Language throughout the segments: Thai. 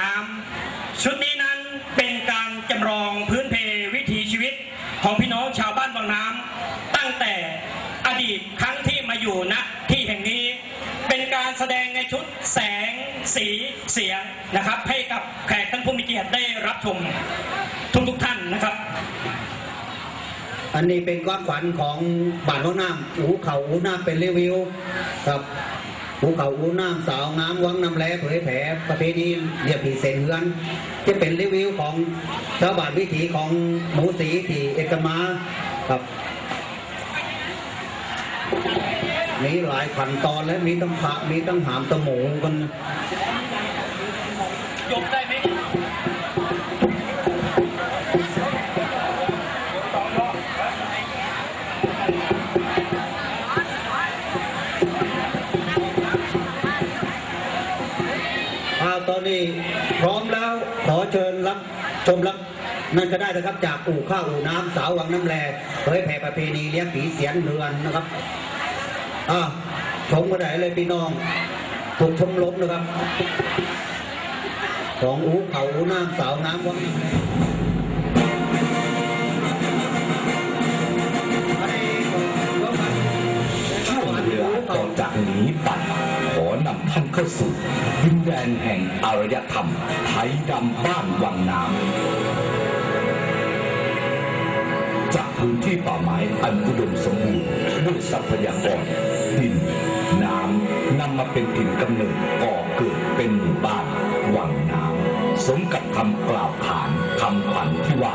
น้ำชุดนี้นั้นเป็นการจำลองพื้นเพวิถีชีวิตของพี่น้องชาวบ้านบางน้ำตั้งแต่อดีตครั้งที่มาอยู่ณที่แห่งนี้ เป็นการแสดงในชุดแสงสีเสียงนะครับ ให้กับแขกท่านผู้มีเกียรติได้รับชมทุกทุกท่านนะครับ อันนี้เป็นความฝันของบ้านน้องน้ำอูเขาอูน้ำเป็นรีวิวครับ ภูเขาอูน้ำสาวน้ำวังน้ำแร่เผยแผ่ประเพณีเรียบผีเสนเฮือนจะเป็นรีวิวของชาวบ้านวิถีของหมูสีที่เอกมาครับมีหลายขั้นตอนและมีตั้งผักมีตั้งหามตะหมูกันยกได้ นนี้พร้อมแล้วขอเชิญรับชมรับนั่นก็ได้นะครับจากอู่ข้าวอู่น้ำสาววังน้ำแลเผยแผ่ประเพณีเลี้ยงผีเสียนเรือนนะครับอ่าชมกันไดเลยพี่น้องถูกชมลบนะครับ ของอู่เขาอู่น้ำสาวน้ำวัง ท่านเข้าสู่ดินแดนแห่งอารยธรรม ไทยดำบ้านวังน้ำ จากพื้นที่ป่าไม้อันอุดมสมบูรณ์ด้วยทรัพยากรดิน น้ำนำมาเป็นถิ่นกำเนิดก่อเกิดเป็นหมู่บ้านวังน้ำ สมกับคำกล่าวขานคำขวัญที่ว่า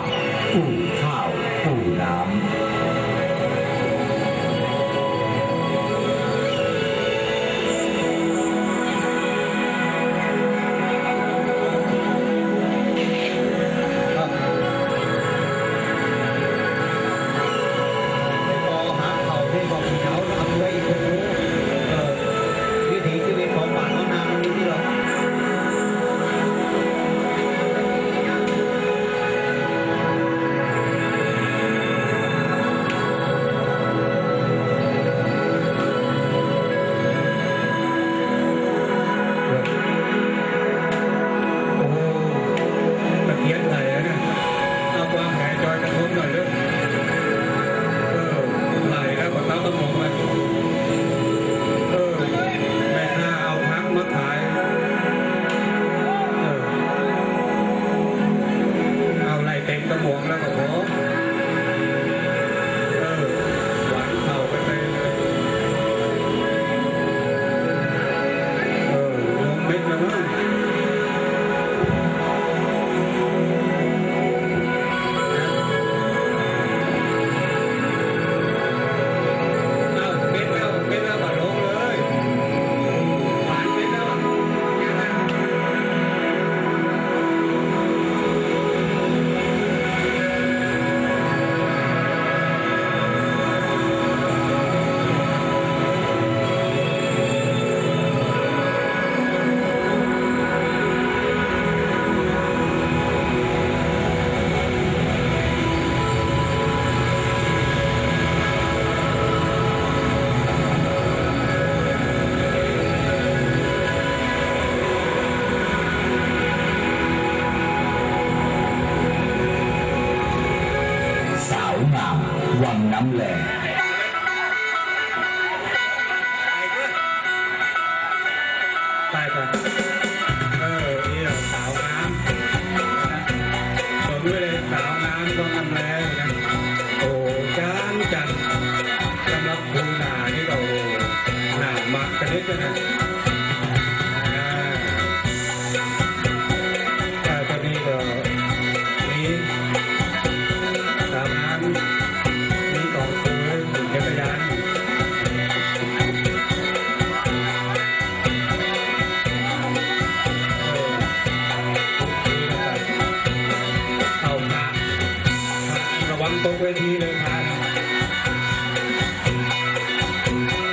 ตรงตกเวทีเลยพระน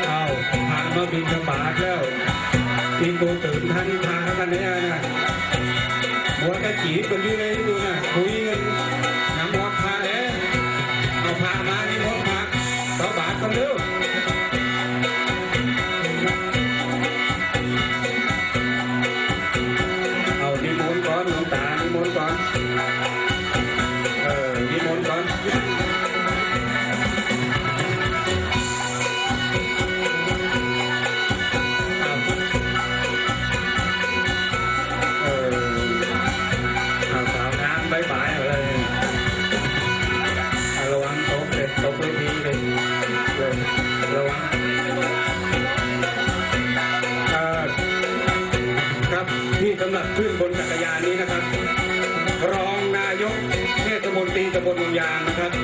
เอาพระมาบินบ Colombia, Madrid.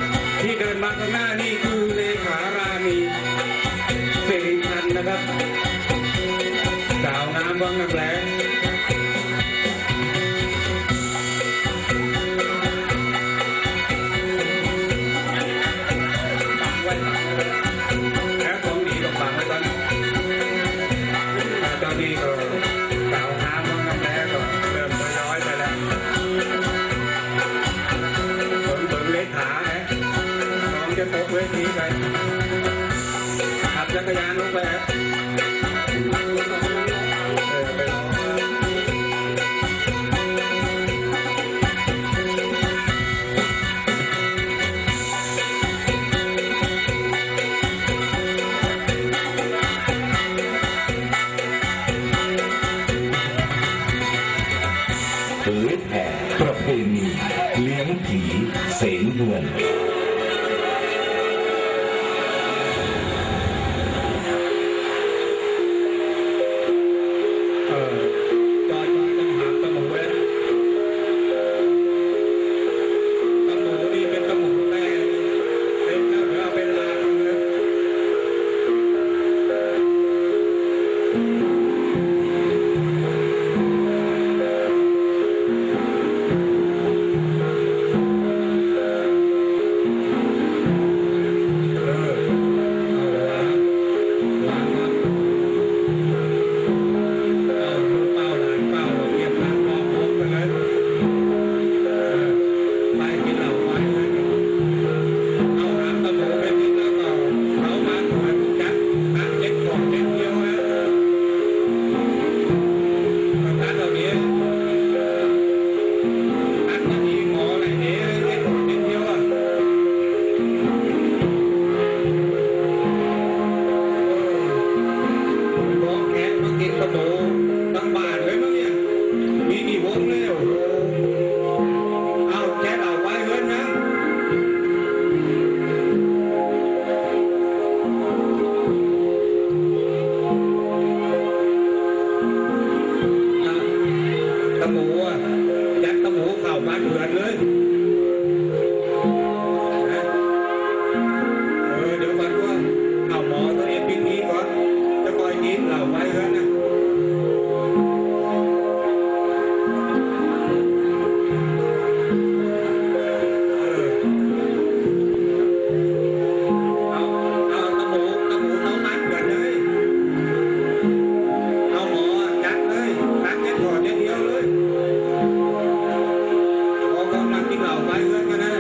พยานลงไปเผยแผ่ประเพณีเลี้ยงผีเสนเดือน Amen.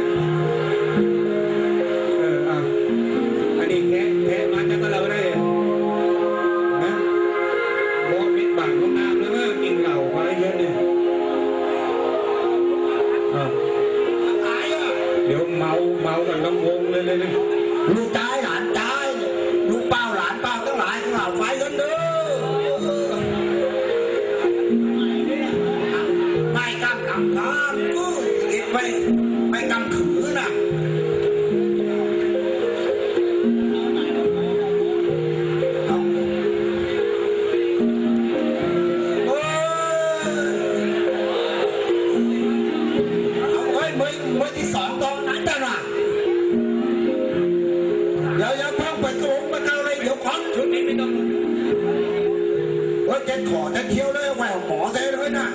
ขอจะเที่ยวเลยแหววหมอเซ่เลยนะ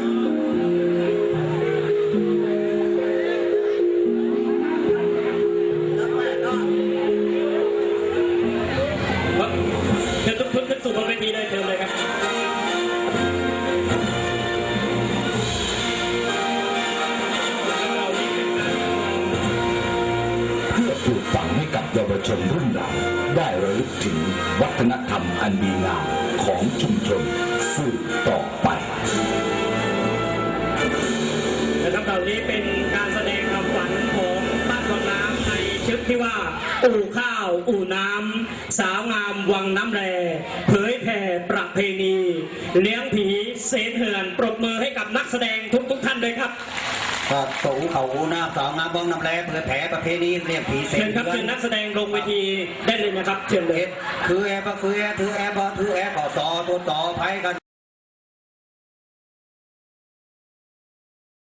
จะทุกขึ้นสู่บนธีได้เชิญเลยครับเพื่อปลูกฝังให้กับเยาวชนรุ่นหลังได้ระลึกถึงวัฒนธรรมอันดีงามของชุมชน ต่อไปนะครับเหล่านี้เป็นการแสดงความฝันของบ้านวังน้ำในชุดที่ว่า อู่ข้าว อู่น้ำสาวงามวังน้ำแร่เผยแผ่ประเพณี เลี้ยงผีเซนเหินปรบมือให้กับนักแสดงทุกทุกท่านเลยครับพรสงเขาหน้าสาวงามบ้องน้ำแร่เผยแผ่ประเพณีเรียกผีเสนเครับเชิญนักแสดงลงเวทีได้เลยนะครับเชิญเลยคือแอร์คือแอร์ถือแอร์บอถือแอร์ก็สอตัวต่อไปกัน